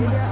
Yeah.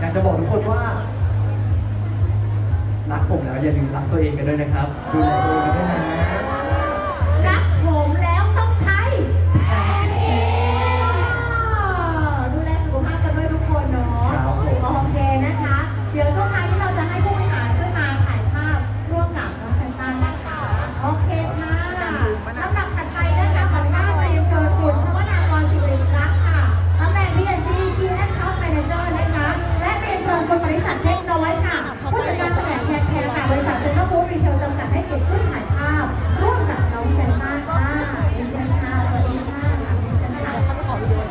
อยากจะบอกทุกคนว่า รักผมแล้วอย่าลืมรักตัวเองกันด้วยนะครับดูแลตัวเองด้วยนะรักผมแล้วต้องใช้ดูแลสุขภาพกันด้วยทุกคนเนาะครัมของเจนะคะ เดี๋ยวช่วงท้ายที่เรา